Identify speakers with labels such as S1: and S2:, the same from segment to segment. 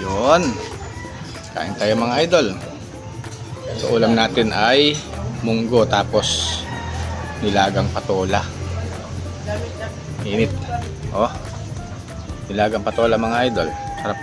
S1: Yun. Kain tayo mga idol. So ulam natin ay munggo tapos nilagang patola. Init. Oh. Nilagang patola mga idol. Sarap.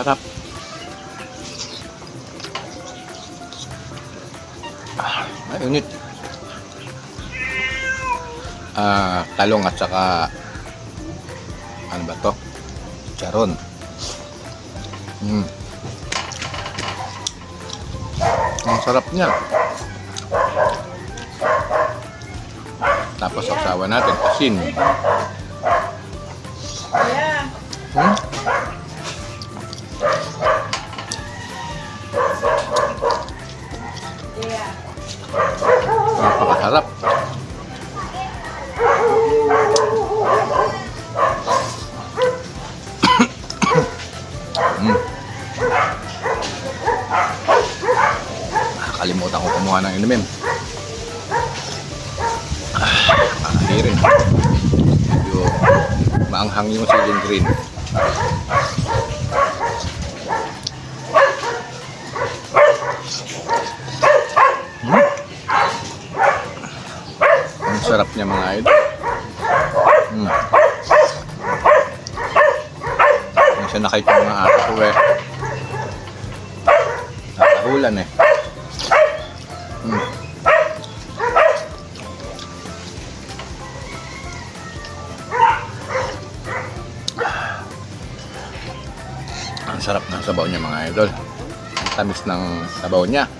S1: Sarap. Ah, mainit. Ah, talong at saka ano ba to? Charon. Mm. Ang sarap niya. Tapos saksawa natin, asin. Napakasarap. mm. Nakakalimutan ko kumuha ng inumin. Ah, Nakakalirin. Medyo maanghang yung siling green. Ang sarap niya mga idol. Mm. Minsan nakita ng mga ate ko eh. Nakahulan eh. Mm. Ang sarap ng sabaw niya mga idol. Ang tamis ng sabaw niya.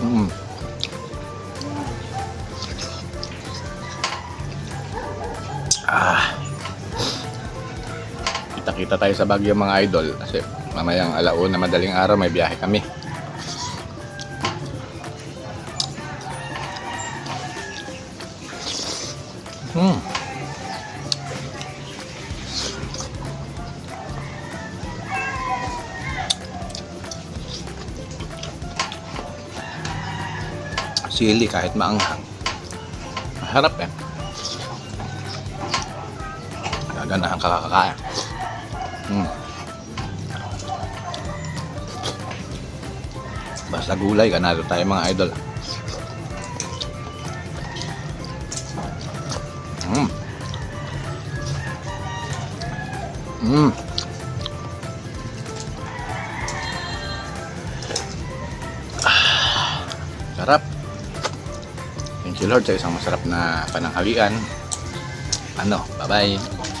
S1: Mm. Ah. Kita-kita tayo sa Baguio mga idol kasi mamayang alauna madaling araw may biyahe kami. Hmm. Sili kahit maanghang. Masarap eh. Gaganahan ka kakakain. Hmm. Basta gulay, ganado tayo mga idol. Hmm. Hmm. Ah, sarap. Thank you Lord sa isang masarap na pananghalian. Ano, bye-bye.